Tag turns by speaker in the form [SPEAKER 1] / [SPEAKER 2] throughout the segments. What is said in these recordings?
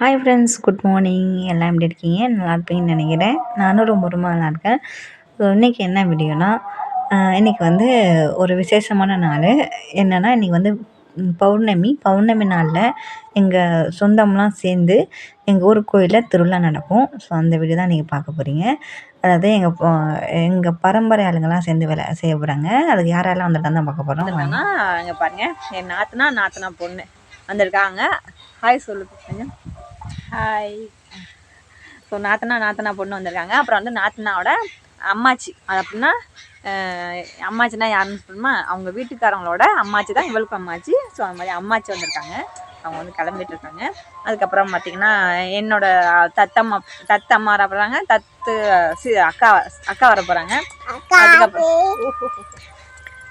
[SPEAKER 1] Hi friends good morning எல்லாம் எப்படி இருக்கீங்க? நல்லா இருப்பீங்கன்னு நினைக்கிறேன். நானும் ரொம்ப ரொம்ப நல்லா இருக்கேன். ஸோ இன்றைக்கி என்ன வீடியோனா இன்றைக்கி வந்து ஒரு விசேஷமான நாள். என்னென்னா இன்றைக்கி வந்து பௌர்ணமி. பௌர்ணமி நாளில் எங்கள் சொந்தம்லாம் சேர்ந்து எங்கள் ஊர் கோயிலில் திருவிழா நடக்கும். ஸோ அந்த வீடியோ தான் நீங்கள் பார்க்க போகிறீங்க அதாவது எங்கள் எங்கள் பரம்பரை ஆளுங்கள்லாம் சேர்ந்து வேலை செய்ய போகிறாங்க அதுக்கு யாரெல்லாம் வந்துட்டு தான் பார்க்க போகிறோம்
[SPEAKER 2] வந்திருக்காங்கன்னா இங்கே பாருங்கள் என் நாத்துனா நாத்துனா பொண்ணு வந்திருக்காங்க. ஹாய் சொல்லு கொஞ்சம் ஹாய் ஸோ நாத்தனா நாத்தனா பொண்ணு வந்திருக்காங்க. அப்புறம் வந்து நாத்தனாவோட அம்மாச்சி. அது அப்படின்னா அஹ், அம்மாச்சினா யாருன்னு சொல்லுமா? அவங்க வீட்டுக்காரங்களோட அம்மாச்சி தான் இவளுக்கும் அம்மாச்சி. ஸோ அந்த மாதிரி அம்மாச்சி வந்திருக்காங்க. அவங்க வந்து கிளம்பிட்டு இருக்காங்க. அதுக்கப்புறம் பார்த்தீங்கன்னா என்னோட தத்தம்மா தத்தம்மா வர போகிறாங்க தத்து சி அக்கா அக்கா வர போகிறாங்க அதுக்கப்புறம்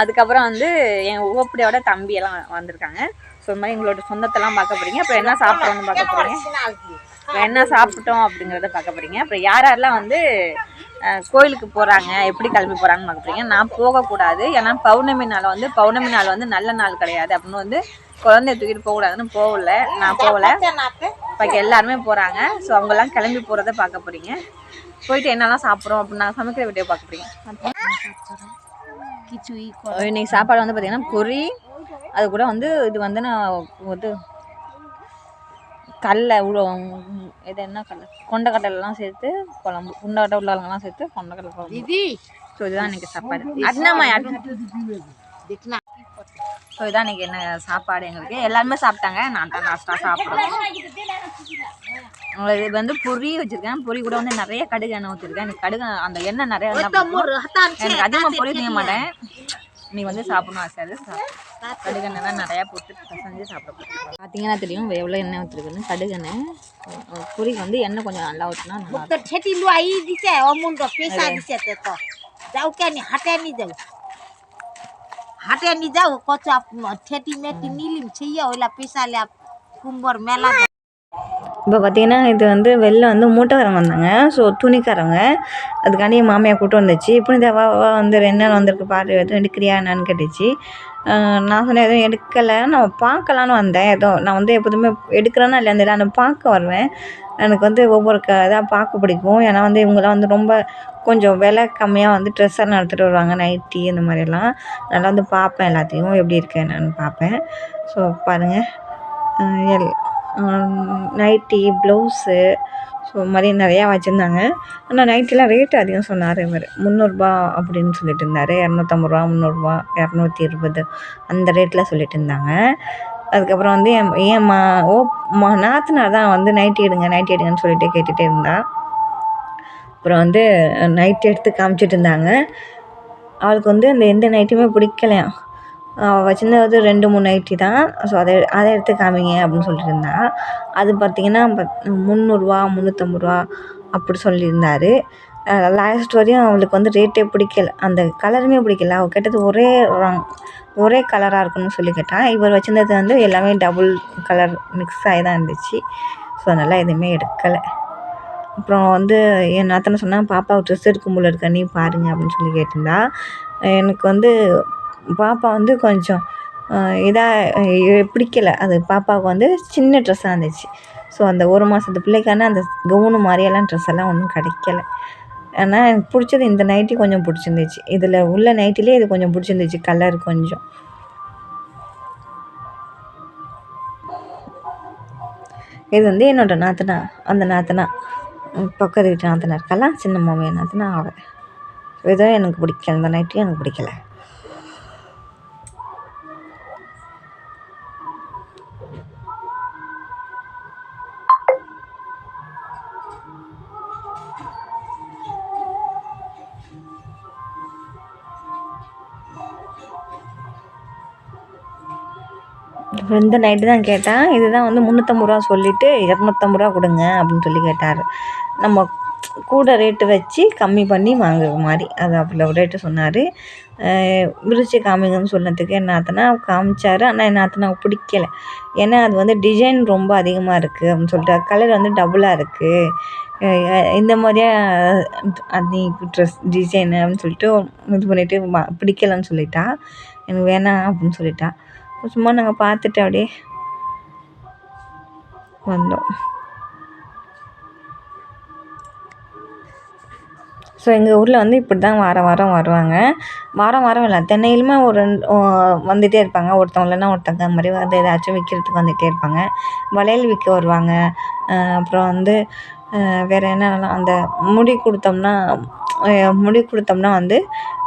[SPEAKER 2] அதுக்கப்புறம் வந்து என் ஓப்படியோட தம்பி எல்லாம் வந்திருக்காங்க. ஸோ இந்த மாதிரி எங்களோட சொந்தத்தெல்லாம் பார்க்க போறீங்க. அப்புறம் என்ன சாப்பிட்றோம்னு பார்க்க போறீங்க? என்ன சாப்பிட்டோம் அப்படிங்கிறத பார்க்க போறீங்க. அப்புறம் யார் யாரெல்லாம் வந்து கோயிலுக்கு போகிறாங்க எப்படி கிளம்பி போகிறாங்கன்னு பார்க்க போறீங்க. நான் போகக்கூடாது. ஏன்னா பௌர்ணமி நாள் வந்து பௌர்ணமி நாள் வந்து நல்ல நாள் கிடையாது. அப்படின்னு வந்து குழந்தைய தூக்கிட்டு போகக்கூடாதுன்னு போகல. நான் போகல. இப்போ எல்லாருமே போகிறாங்க ஸோ அவங்கெல்லாம் கிளம்பி போகிறத பார்க்க போறீங்க. போயிட்டு என்னெல்லாம் சாப்பிட்றோம் அப்படின்னு நான் சமைக்கிற வீடியோ பார்க்க போறீங்க இன்னைக்கு சாப்பாடு வந்து பார்த்தீங்கன்னா பொரி அது கூட வந்து இது வந்து நான் இது கடலை உள்ள இது என்ன கடலை? கொண்டக்கடலைலாம் சேர்த்து குழம்பு குண்டக்கடலை உள்ளவங்கலாம் சேர்த்து கொண்டக்கடலை குழம்பு. ஸோ இதுதான் இன்னைக்கு சாப்பாடு. அண்ணாமா ஸோ இதான் இன்னைக்கு என்ன சாப்பாடு எங்களுக்கு. எல்லாருமே சாப்பிட்டாங்க. நான் தான் லாஸ்ட்டாக சாப்பிட்றேன் இது வந்து பொரி வச்சிருக்கேன் பொரி கூட வந்து நிறைய கடுகு எண்ணெய் ஊற்றிருக்கேன் எனக்கு கடுகு அந்த எண்ணெய் நிறைய இருந்தா பிடிக்கும். எனக்கு அதிகமாக பொரி செய்ய மாட்டேன் நீ வந்து சாப்பிடணும் ஆசை அது சாப்பிடு. கடுகு எண்ணெய்லாம் நிறையா போட்டு பசஞ்சு சாப்பிட போகிறேன் பார்த்தீங்கன்னா தெரியும் எவ்வளோ எண்ணெய் ஊற்றிருக்குன்னு கடுகு எண்ணெய் அஹ் பொரிக்கு வந்து எண்ணெய் கொஞ்சம் நல்லா ஊற்றினா நல்லா
[SPEAKER 3] তো ঠেটি লোৱাই দিছে অমূল্য পেচা দিছে তেত যাওঁ কেনি হাতে নি যাওঁ হাতে নি যাওঁ কচ ঠেটি মেটি নিলিম ছেইয়া ওইলা পেশালে কুম্বর মেলা
[SPEAKER 1] இப்போ பார்த்தீங்கன்னா இது வந்து வெளில வந்து மூட்டைக்காரங்க வந்தாங்க. ஸோ துணிக்காரங்க. அதுக்காண்டி என் மாமியார் கூட்டு வந்துச்சு. இப்போ இந்த வா வா வந்து ரெண்டு நாள் வந்திருக்கு பாரு. எதுவும் எடுக்கிறியா என்னன்னு கேட்டுச்சு. நான் சொன்னேன் எதுவும் எடுக்கலை. நான் பார்க்கலான்னு வந்தேன். ஏதோ நான் வந்து எப்போதுமே எடுக்கிறேன்னா இல்லை அந்த நான் பார்க்க வருவேன். எனக்கு வந்து ஒவ்வொரு க இதாக பார்க்க பிடிக்கும். ஏன்னா வந்து இவங்கெல்லாம் வந்து ரொம்ப கொஞ்சம் விலை கம்மியாக வந்து ட்ரெஸ் எல்லாம் எடுத்துகிட்டு வருவாங்க. நைட்டி இந்த மாதிரியெல்லாம் நல்லா வந்து பார்ப்பேன் எல்லாத்தையும். எப்படி இருக்கேன் என்னன்னு பார்ப்பேன். ஸோ பாருங்கள் எல் நைட்டி ப்ளவுஸு ஸோ மாதிரி நிறையா வச்சுருந்தாங்க. ஆனால் நைட்டிலாம் ரேட்டு அதிகம் சொன்னார் இவர். முந்நூறுரூபா அப்படின்னு சொல்லிட்டு இருந்தார். இரநூத்தம்பது ரூபா முந்நூறுரூவா இரநூத்தி இருபது அந்த ரேட்டில் சொல்லிட்டு இருந்தாங்க. அதுக்கப்புறம் வந்து என் என் மா ஓ மா நாத்தனார் தான் வந்து நைட்டி எடுங்க நைட்டி எடுங்கன்னு சொல்லிட்டு கேட்டுகிட்டே இருந்தா. அப்புறம் வந்து நைட்டி எடுத்து காமிச்சிட்டு இருந்தாங்க. அவளுக்கு வந்து அந்த எந்த நைட்டியுமே பிடிக்கலையாம். வச்சுருந்தது ரெண்டு மூணு நைட்டி தான். ஸோ அதை அதை எடுத்து காமிங்க அப்படின்னு சொல்லிட்டு அது பார்த்தீங்கன்னா பத் முந்நூறுரூவா முந்நூற்றம்பது ரூபா அப்படி சொல்லியிருந்தாரு. லாஸ்ட் வரையும் அவளுக்கு வந்து ரேட்டே பிடிக்கல. அந்த கலருமே பிடிக்கல. அவள் கேட்டது ஒரே ரங் ஒரே கலராக இருக்கணும்னு சொல்லி கேட்டான் இவர் வச்சுருந்தது வந்து எல்லாமே டபுள் கலர் மிக்ஸ் ஆகி தான் இருந்துச்சு. ஸோ அதனால் எதுவுமே எடுக்கலை. அப்புறம் வந்து என் நாத்தனை சொன்னால் பாப்பா ட்ரெஸ் எடுக்கும் போல இருக்க நீ பாருங்க அப்படின்னு சொல்லி கேட்டிருந்தா. எனக்கு வந்து பாப்பா வந்து கொஞ்சம் இதாக பிடிக்கல. அது பாப்பாவுக்கு வந்து சின்ன ட்ரெஸ்ஸாக இருந்துச்சு. ஸோ அந்த ஒரு மாதத்து பிள்ளைக்கான அந்த கவுனு மாதிரியெல்லாம் ட்ரெஸ் எல்லாம் ஒன்றும் கிடைக்கல. ஆனால் எனக்கு பிடிச்சது இந்த நைட்டி கொஞ்சம் பிடிச்சிருந்துச்சு. இதில் உள்ள நைட்டிலே இது கொஞ்சம் பிடிச்சிருந்துச்சு கலர் கொஞ்சம். இது வந்து என்னோட நாத்தனா அந்த நாத்தனா. பக்கத்து வீட்டு நாத்தனா இருக்கலாம் சின்ன மாமியார் நாத்தனா அவள் இதுவும் எனக்கு பிடிக்கல இந்த நைட்டியும் எனக்கு பிடிக்கல. அப்புறம் இந்த நைட்டு தான் கேட்டேன். இதுதான் வந்து முந்நூற்றம்பது ரூபா சொல்லிவிட்டு இரநூத்தம்பது ரூபா கொடுங்க அப்படின்னு சொல்லி கேட்டார். நம்ம கூட ரேட்டு வச்சு கம்மி பண்ணி வாங்குற மாதிரி. அது அவ்வளோ ரேட்டு சொன்னார். விரிச்சு காமிங்கன்னு சொன்னதுக்கு என்ன ஆத்தனா காமிச்சார். ஆனால் என்ன ஆத்தனா பிடிக்கல. ஏன்னா அது வந்து டிசைன் ரொம்ப அதிகமாக இருக்குது அப்படின்னு சொல்லிட்டு. கலர் வந்து டபுளாக இருக்குது இந்த மாதிரியே அது ட்ரெஸ் டிசைனு அப்படின்னு சொல்லிட்டு இது பண்ணிவிட்டு பிடிக்கலன்னு சொல்லிட்டா. எனக்கு வேணாம் அப்படின்னு சொல்லிட்டா. சும்மா நாங்கள் பார்த்துட்டு அப்படியே வந்தோம். ஸோ எங்கள் ஊரில் வந்து இப்படி தான் வாரம் வாரம் வருவாங்க. வாரம் வாரம் இல்லை தென்னையிலுமே ஒரு ரெண்டு வந்துகிட்டே இருப்பாங்க. ஒருத்தவங்களனா ஒருத்தங்க அந்த மாதிரி வந்து ஏதாச்சும் விற்கிறதுக்கு வந்துகிட்டே இருப்பாங்க. வளையல் விற்க வருவாங்க. அப்புறம் வந்து வேறு என்னென்னலாம் அந்த முடி கொடுத்தோம்னா முடி கொடுத்தோம்னா வந்து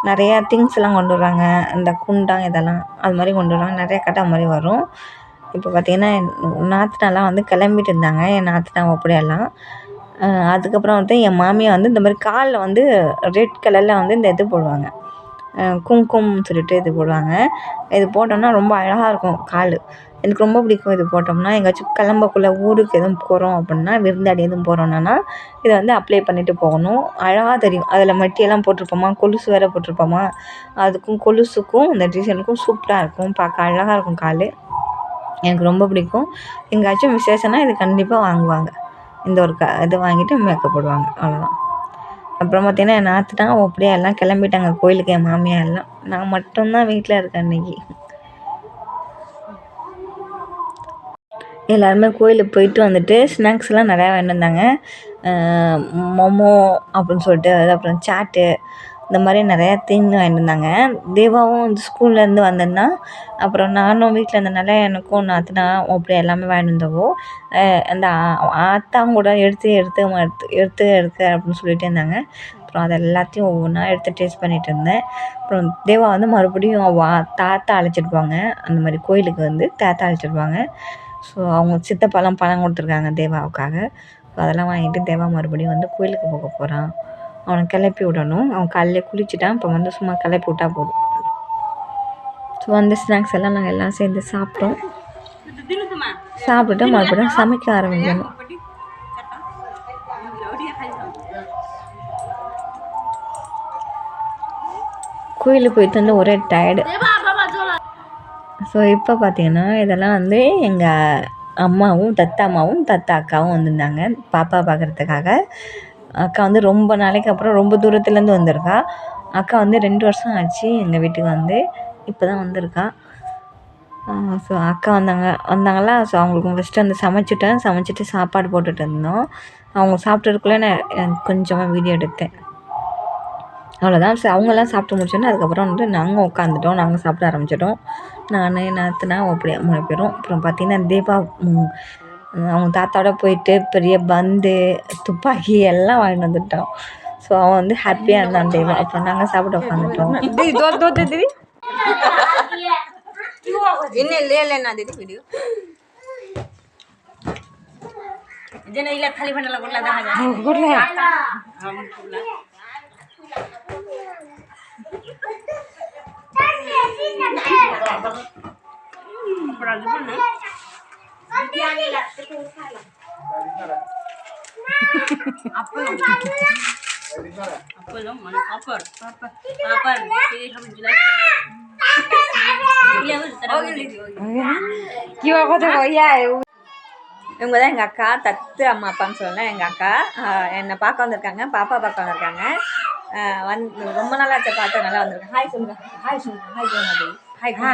[SPEAKER 1] நிறையா திங்ஸ்லாம் கொண்டு வருவாங்க. இந்த குண்டான் இதெல்லாம் அது மாதிரி கொண்டு வருவாங்க. நிறைய கடை மாதிரி வரும். இப்போ பார்த்தீங்கன்னா என் நாத்தனாலாம் வந்து கிளம்பிட்டு இருந்தாங்க. என் நாத்தனா அப்படியெல்லாம் அதுக்கப்புறம் வந்து என் மாமியார் வந்து இந்த மாதிரி காலில் வந்து ரெட் கலரில் வந்து இந்த இது போடுவாங்க. குங்குமம்னு சொல்லிட்டு இது போடுவாங்க. இது போட்டோம்னா ரொம்ப அழகாக இருக்கும் கால். எனக்கு ரொம்ப பிடிக்கும் இது போட்டோம்னா. எங்கேயாச்சும் கிளம்பக்குள்ள ஊருக்கு எதுவும் போகிறோம் அப்படின்னா விருந்தாடி எதுவும் போகிறோன்னா இதை வந்து அப்ளை பண்ணிட்டு போகணும். அழகாக தெரியும். அதில் மட்டியெல்லாம் போட்டிருப்போமா? கொலுசு வேறு போட்டிருப்போமா? அதுக்கும் கொலுசுக்கும் இந்த டிசைனுக்கும் சூப்பராக இருக்கும். பார்க்க அழகாக இருக்கும் கால். எனக்கு ரொம்ப பிடிக்கும். எங்கேயாச்சும் விசேஷம்னா இது கண்டிப்பாக வாங்குவாங்க. இந்த ஒரு க இது வாங்கிட்டு மேக்கப் போடுவாங்க. அவ்வளோதான் அப்புறம் பார்த்தீங்கன்னா என் நாத்துட்டா அப்படியே? எல்லாம் கிளம்பிட்டாங்க. கோயிலுக்கு என் மாமியார் எல்லாம். நான் மட்டும்தான் வீட்டில் இருக்கேன் அன்றைக்கி எல்லாருமே கோயிலுக்கு போயிட்டு வந்துட்டு ஸ்நாக்ஸ்லாம் நிறையா வேண்டியிருந்தாங்க மொமோ அப்படின்னு சொல்லிட்டு அது அப்புறம் சாட்டு இந்த மாதிரி நிறையா திங்ஸ் வாங்கிட்டு வந்தாங்க தேவாவும் ஸ்கூல்லேருந்து வந்திருந்தான் அப்புறம் நானும் வீட்டில் இருந்தனால எனக்கும் நாத்தனா அப்படி எல்லாமே வாங்கிட்டு வந்தவோ அந்த ஆத்தாங்கூட கூட எடுத்து எடுத்து எடுத்து எடுத்து எடுக்க அப்படின்னு சொல்லிகிட்டே இருந்தாங்க. அப்புறம் அது எல்லாத்தையும் ஒவ்வொன்றா எடுத்து டேஸ்ட் பண்ணிகிட்டு இருந்தேன். அப்புறம் தேவா வந்து மறுபடியும் வா தாத்தா அழைச்சிட்டு போவாங்க அந்த மாதிரி கோயிலுக்கு வந்து தாத்தா அழைச்சிட்டு போவாங்க ஸோ அவங்க சித்தப்பாலாம் பழம் கொடுத்துருக்காங்க தேவாவுக்காக. ஸோ அதெல்லாம் வாங்கிட்டு தேவா மறுபடியும் வந்து கோயிலுக்கு போக போகிறான் அவனை கிளப்பி விடணும். அவன் காலையில் குளிச்சுட்டான். இப்போ வந்து சும்மா கிளப்பி விட்டால் போதும். ஸோ அந்த ஸ்நாக்ஸ் எல்லாம் நாங்கள் எல்லாம் சேர்ந்து சாப்பிட்டோம். சாப்பிட்டுட்டு மறுபடியும் சமைக்க ஆரம்பிக்கணும். கோயிலுக்கு போயிட்டு வந்து ஒரே டயர்டு ஸோ இப்போ பார்த்தீங்கன்னா இதெல்லாம் வந்து எங்கள் அம்மாவும் தத்தா அம்மாவும் தத்தா அக்காவும் வந்திருந்தாங்க. பாப்பா பார்க்குறதுக்காக அக்கா வந்து ரொம்ப நாளைக்கு அப்புறம் ரொம்ப தூரத்துலேருந்து வந்திருக்கா. அக்கா வந்து ரெண்டு வருஷம் ஆச்சு எங்கள் வீட்டுக்கு வந்து. இப்போ தான் வந்திருக்கா ஸோ அக்கா வந்தாங்க. வந்தாங்களா? ஸோ அவங்களுக்கு ஃபஸ்ட்டு வந்து சமைச்சிட்டேன். சமைச்சிட்டு சாப்பாடு போட்டுட்டு இருந்தோம். அவங்க சாப்பிட்டதுக்குள்ளே நான் கொஞ்சமாக வீடியோ எடுத்தேன். அவ்வளோதான் ஸோ அவங்கெல்லாம் சாப்பிட்டு முடிச்சோன்னே அதுக்கப்புறம் வந்து நாங்கள் உட்காந்துட்டோம் நாங்கள் சாப்பிட ஆரம்பிச்சிட்டோம். நான் என் நாத்தனா அப்படியே மூணு பேரும். அப்புறம் பார்த்திங்கன்னா தீபா அவங்க தாத்தாவோட போயிட்டு பெரிய பந்து துப்பாக்கி எல்லாம் வாங்கிட்டு வந்துட்டோம். ஸோ அவன் வந்து ஹாப்பியாக இருந்தான் தெய்வம் அப்போ நாங்கள் சாப்பிட உட்காந்துட்டோம்.
[SPEAKER 2] இன்னும் இல்லையே இல்லை என்ன தீதி வீடியோ இல்லை காலி भंडाला गुडला दहा जा गुडला हम गुडला அப்பளம் மணி பாப்பர் பாப்பர் பாப்பர் இது நம்ம ஜிலாஸ் இவங்க தான் எங்கள் அக்கா தத்து அம்மா அப்பான்னு சொல்லலாம் எங்கள் அக்கா ஆஹ் என்னை பார்க்க வந்திருக்காங்க பாப்பா பார்க்க வந்திருக்காங்க ஆஹ் வந்து ரொம்ப நாள் ஆச்சு பார்த்து நல்லா வந்திருக்காங்க ஹாய் சொல்லுங்க ஹாய் சொல்லுங்க ஹாய் சொல்லுங்க எனக்கு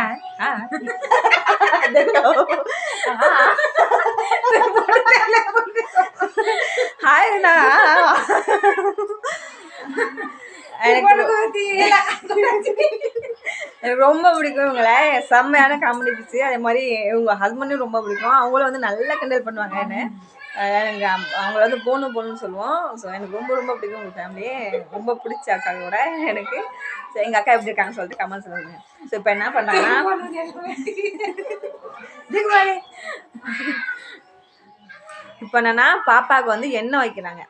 [SPEAKER 2] எனக்கு ரொம்ப பிடிக்கும் இவங்கள செம்மையான காமெடி பிச்சு அதே மாதிரி இவங்க ஹஸ்பண்டும் ரொம்ப பிடிக்கும் அவங்களும் வந்து நல்லா கிண்டல் பண்ணுவாங்க என்ன அஹ் எனக்கு அம்- அவங்கள வந்து போனு போகணுன்னு சொல்லுவோம். ஸோ எனக்கு ரொம்ப ரொம்ப பிடிக்கும் உங்கள் ஃபேமிலியே ரொம்ப பிடிச்ச அக்காவோட எனக்கு. ஸோ எங்கள் அக்கா எப்படி இருக்காங்கன்னு சொல்லிட்டு கமெண்ட் சொல்லுங்க. ஸோ இப்போ என்ன மேலே இப்போ என்னன்னா பாப்பாவுக்கு வந்து எண்ணெய் வைக்கிறாங்க.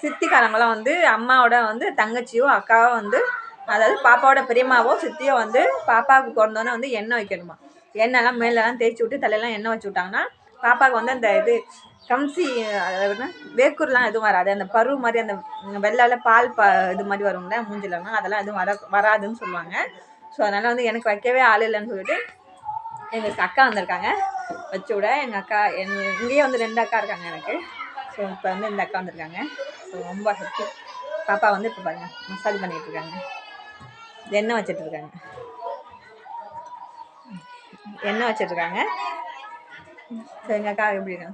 [SPEAKER 2] சித்திக்காரங்களாம் வந்து அம்மாவோட வந்து தங்கச்சியோ அக்காவோ வந்து அதாவது பாப்பாவோட பெரியம்மாவோ சித்தியோ வந்து பாப்பாவுக்கு பிறந்தோன்னே வந்து எண்ணெய் வைக்கணுமா? எண்ணெய்லாம் மேலெல்லாம் தேய்ச்சி விட்டு தலையெல்லாம் எண்ணெய் வச்சு விட்டாங்கன்னா பாப்பாவுக்கு வந்து அந்த இது கம்சி அதாவது என்ன? வேக்கூர்லாம் எதுவும் வராது. அந்த பரு மாதிரி அந்த வெள்ளால பால் ப இது மாதிரி வரும்ல மூஞ்சிலலாம் அதெல்லாம் எதுவும் வர வராதுன்னு சொல்லுவாங்க. ஸோ அதனால் வந்து எனக்கு வைக்கவே ஆள் இல்லைன்னு சொல்லிட்டு எங்களுக்கு அக்கா வந்திருக்காங்க. வச்சு விட எங்கள் அக்கா என் இங்கேயே வந்து ரெண்டு அக்கா இருக்காங்க எனக்கு. ஸோ இப்போ வந்து இந்த அக்கா வந்திருக்காங்க. ஸோ ரொம்ப ஹெல்த்தி பாப்பா வந்து இப்போ பாருங்க மசாஜ் பண்ணிகிட்டு இருக்காங்க. எண்ணெய் வச்சிட்ருக்காங்க எண்ணெய் வச்சிட்ருக்காங்க Thấy nhà cao em bị nặng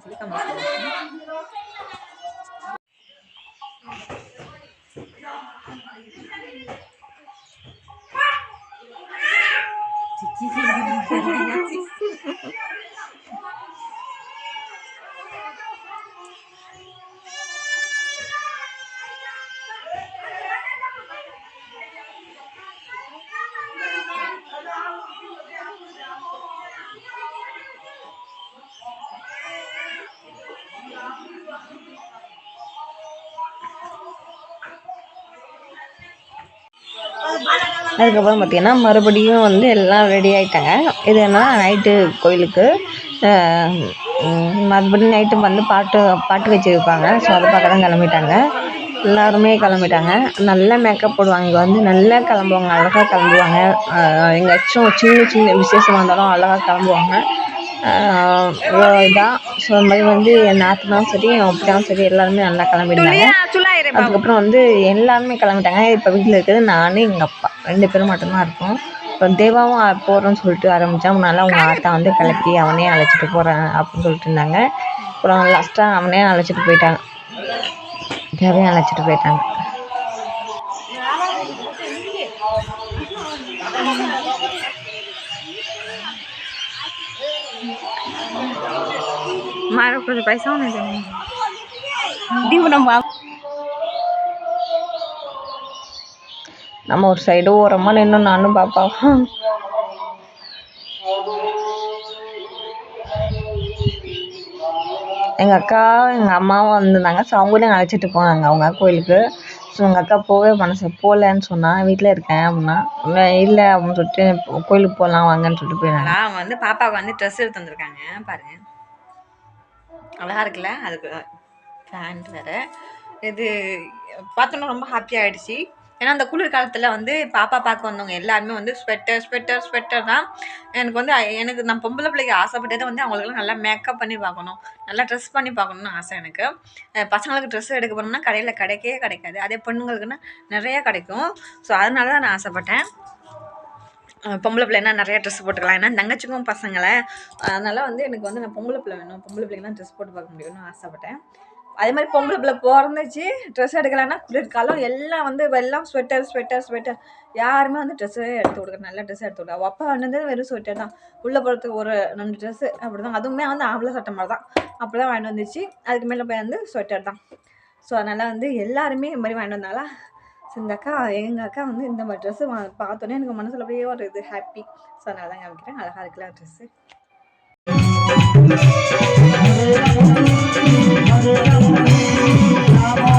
[SPEAKER 1] அதுக்கப்புறம் பார்த்திங்கன்னா மறுபடியும் வந்து எல்லாம் ரெடி ஆகிட்டாங்க இது என்ன நைட்டு கோயிலுக்கு மறுபடியும் நைட்டு வந்து பாட்டு பாட்டு வச்சுருப்பாங்க. ஸோ அதை பார்க்க தான் கிளம்பிட்டாங்க. எல்லாருமே கிளம்பிட்டாங்க. நல்லா மேக்கப் போடுவாங்க. இங்கே வந்து நல்லா கிளம்புவாங்க. அழகாக கிளம்புவாங்க. எங்கேயாச்சும் சின்ன சின்ன விசேஷமாக இருந்தாலும் அழகாக கிளம்புவாங்க. இதான் ஸோ இந்த மாதிரி வந்து என் நாத்தனாவும் சரி என் ஒப்பிட்டாவும் சரி எல்லாருமே நல்லா கிளம்பிட்டாங்க. அதுக்கப்புறம் வந்து எல்லாருமே கிளம்பிட்டாங்க. இப்போ வீட்டில் இருக்கிறது நான் எங்கள் அப்பா. ரெண்டு பேரும் மட்டும்தான் இருக்கோம். இப்போ தேவாவும் போகிறோன்னு சொல்லிட்டு ஆரம்பித்தான் முன்னால் அவங்க ஆத்தா வந்து கிளப்பி அவனே அழைச்சிட்டு போகிறேன் அப்படின்னு சொல்லிட்டு இருந்தாங்க. அப்புறம் லாஸ்ட்டாக அவனே அழைச்சிட்டு போயிட்டாங்க. தேவையும் அழைச்சிட்டு போயிட்டாங்க.
[SPEAKER 2] મારો કોઈ પૈસા હોય ને દીવனம் நம்ம
[SPEAKER 1] ஒரு சைடு ஓரமாக நின்று நானும் பாப்பாவும் எங்கள் அக்கா எங்கள் அம்மாவும் வந்திருந்தாங்க. ஸோ அவங்களும் எங்கள் அழைச்சிட்டு போனாங்க. அவங்க கோயிலுக்கு. ஸோ எங்கள் அக்கா போகவே மனசு போகலன்னு சொன்னால் வீட்டில் இருக்கேன் அப்படின்னா இல்லை அப்படின்னு சொல்லிட்டு கோயிலுக்கு போகலாம் வாங்கன்னு சொல்லிட்டு போயிருந்தாங்க
[SPEAKER 2] அவங்க வந்து பாப்பாவுக்கு வந்து ட்ரெஸ் எடுத்து வந்திருக்காங்க பாருங்கள் அழகாக இருக்குல்ல? அதுக்கு பேண்ட் வேறு. இது பார்த்தோன்னா ரொம்ப ஹாப்பியாக ஆகிடுச்சி ஏன்னா அந்த குளிர் காலத்தில் வந்து பாப்பா பார்க்க வந்தவங்க எல்லாருமே வந்து ஸ்வெட்டர் ஸ்வெட்டர் ஸ்வெட்டர் தான் எனக்கு வந்து எனக்கு நான் பொம்பளை பிள்ளைக்கு ஆசைப்பட்டது வந்து அவங்களுக்குலாம் நல்லா மேக்கப் பண்ணி பார்க்கணும். நல்லா ட்ரெஸ் பண்ணி பார்க்கணும்னு ஆசை எனக்கு. பசங்களுக்கு ட்ரெஸ் எடுக்க போனோம்னா கடையில் கிடைக்கவே கிடைக்காது. அதே பெண்களுக்குன்னா நிறையா கிடைக்கும். ஸோ அதனால தான் நான் ஆசைப்பட்டேன். பொம்பளை பிள்ளைனா நிறைய ட்ரெஸ் போட்டுக்கலாம். ஏன்னா தங்கச்சிக்கும் பசங்களை. அதனால் வந்து எனக்கு வந்து நான் பொம்பளை பிள்ளை வேணும். பொம்பளை பிள்ளைங்க தான் ட்ரெஸ் போட்டு பார்க்க முடியும்னு ஆசைப்பட்டேன். அதே மாதிரி பொம்பளை பிள்ளை பிறந்துச்சு. ட்ரெஸ் எடுக்கலைன்னா குளிர்காலம் எல்லாம் வந்து எல்லாம் ஸ்வெட்டர் ஸ்வெட்டர் ஸ்வெட்டர் யாருமே வந்து ட்ரெஸ்ஸே எடுத்து கொடுக்குற நல்ல ட்ரெஸ் எடுத்து கொடுக்குறா அப்பா வந்து வெறும் ஸ்வெட்டர் தான். உள்ளே போகிறதுக்கு ஒரு ரெண்டு ட்ரெஸ்ஸு அப்படி தான் அதுவுமே வந்து ஆம்பளை சட்டை மாதிரி தான். அப்படி தான் வாங்கிட்டு வந்துச்சு. அதுக்கு மேலே போய் வந்து ஸ்வெட்டர் தான். ஸோ அதனால் வந்து எல்லாருமே இது மாதிரி வாங்கிட்டு வந்தாலும் ஸோ இந்த அக்கா எங்கள் அக்கா வந்து இந்த மாதிரி ட்ரெஸ்ஸு வா பார்த்தோன்னே எனக்கு மனசில் அப்படியே ஒரு இது ஹாப்பி ஸோ அதனால தான் காமிக்கிறேன் அழகாக இருக்கலாம் ட்ரெஸ்ஸு
[SPEAKER 4] Hare